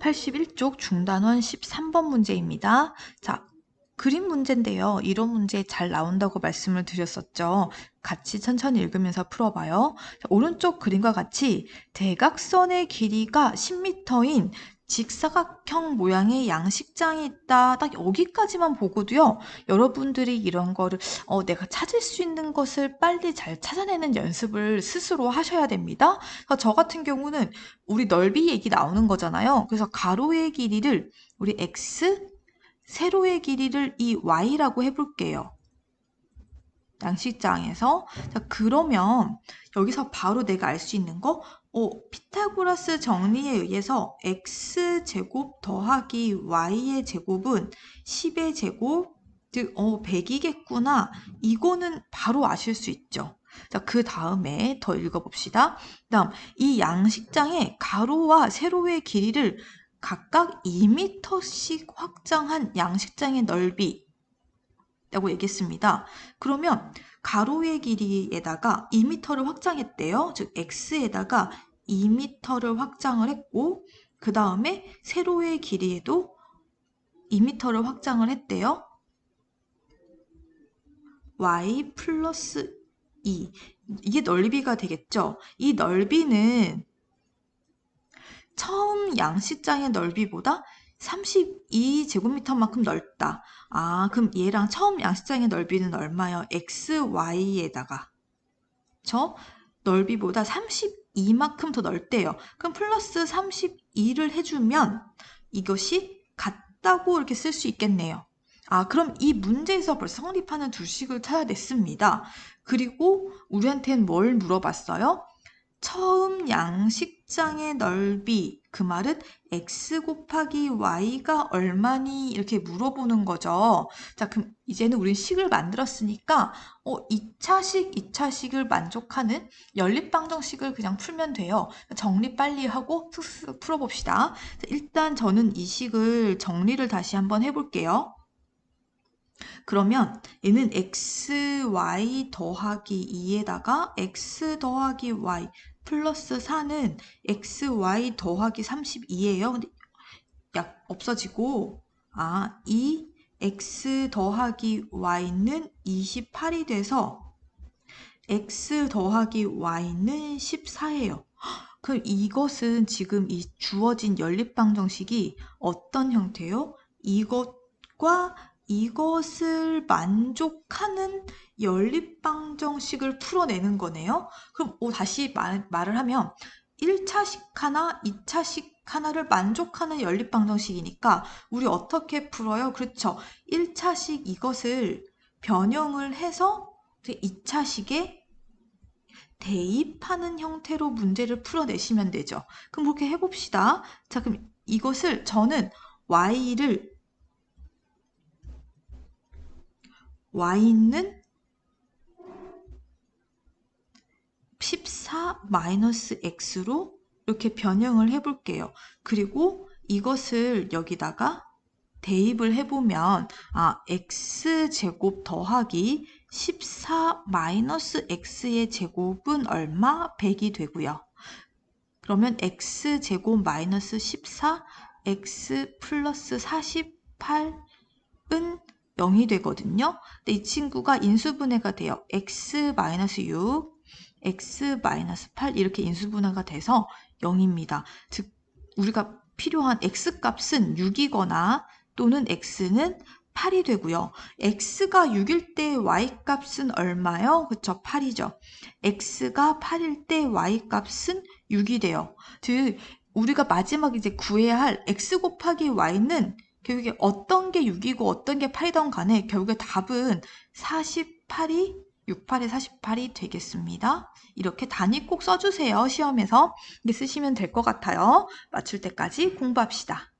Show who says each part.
Speaker 1: 81쪽 중단원 13번 문제입니다. 자, 그림 문제인데요. 이런 문제 잘 나온다고 말씀을 드렸었죠. 같이 천천히 읽으면서 풀어봐요. 자, 오른쪽 그림과 같이 대각선의 길이가 10m인 직사각형 모양의 양식장이 있다. 딱 여기까지만 보고도요. 여러분들이 이런 거를 어, 내가 찾을 수 있는 것을 빨리 잘 찾아내는 연습을 스스로 하셔야 됩니다. 그래서 저 같은 경우는 우리 넓이 얘기 나오는 거잖아요. 그래서 가로의 길이를 우리 x, 세로의 길이를 이 y라고 해볼게요. 양식장에서 자, 그러면 여기서 바로 내가 알 수 있는 거 어, 피타고라스 정리에 의해서 x제곱 더하기 y의 제곱은 10의 제곱 즉 어, 100이겠구나 이거는 바로 아실 수 있죠. 자, 그 다음에 더 읽어봅시다. 다음, 이 양식장의 가로와 세로의 길이를 각각 2m씩 확장한 양식장의 넓이 라고 얘기했습니다. 그러면 가로의 길이에다가 2m를 확장했대요. 즉 x에다가 2m를 확장을 했고 그 다음에 세로의 길이에도 2m를 확장을 했대요. y 플러스 2 이게 넓이가 되겠죠. 이 넓이는 처음 양식장의 넓이보다 32제곱미터만큼 넓다. 아, 그럼 얘랑 처음 양식장의 넓이는 얼마요? xy에다가 저 넓이보다 32만큼 더 넓대요. 그럼 플러스 32를 해주면 이것이 같다고 이렇게 쓸 수 있겠네요. 아, 그럼 이 문제에서 벌써 성립하는 두 식을 찾아냈습니다. 그리고 우리한테는 뭘 물어봤어요? 처음 양식장의 넓이, 그 말은 x 곱하기 y가 얼마니? 이렇게 물어보는 거죠. 자, 그럼 이제는 우린 식을 만들었으니까, 어, 2차식, 2차식을 만족하는 연립방정식을 그냥 풀면 돼요. 정리 빨리 하고 슥슥 풀어봅시다. 자, 일단 저는 이 식을 정리를 다시 한번 해볼게요. 그러면 얘는 xy 더하기 2에다가 x 더하기 y 플러스 4는 xy 더하기 32예요. 근데 약 없어지고 아, 이 x 더하기 y는 28이 돼서 x 더하기 y는 14예요. 그럼 이것은 지금 이 주어진 연립방정식이 어떤 형태요? 이것과 이것을 만족하는 연립방정식을 풀어내는 거네요. 그럼 오, 다시 말, 말을 하면 1차식 하나, 2차식 하나를 만족하는 연립방정식이니까 우리 어떻게 풀어요? 그렇죠. 1차식 이것을 변형을 해서 2차식에 대입하는 형태로 문제를 풀어내시면 되죠. 그럼 그렇게 해봅시다. 자, 그럼 이것을 저는 y를 y는 14 마이너스 x로 이렇게 변형을 해볼게요. 그리고 이것을 여기다가 대입을 해보면 아 x제곱 더하기 14 마이너스 x의 제곱은 얼마? 100이 되고요. 그러면 x제곱 마이너스 14 x 플러스 48은 0이 되거든요. 근데 이 친구가 인수분해가 돼요. x-6, x-8 이렇게 인수분해가 돼서 0입니다. 즉 우리가 필요한 x값은 6이거나 또는 x는 8이 되고요. x가 6일 때 y값은 얼마요? 그쵸 8이죠. x가 8일 때 y값은 6이 돼요. 즉 우리가 마지막에 이제 구해야 할 x 곱하기 y는 결국에 어떤 게 6이고 어떤 게 8이던 간에 결국에 답은 48이 68에 48이 되겠습니다. 이렇게 단위 꼭 써주세요. 시험에서. 이게 쓰시면 될 것 같아요. 맞출 때까지 공부합시다.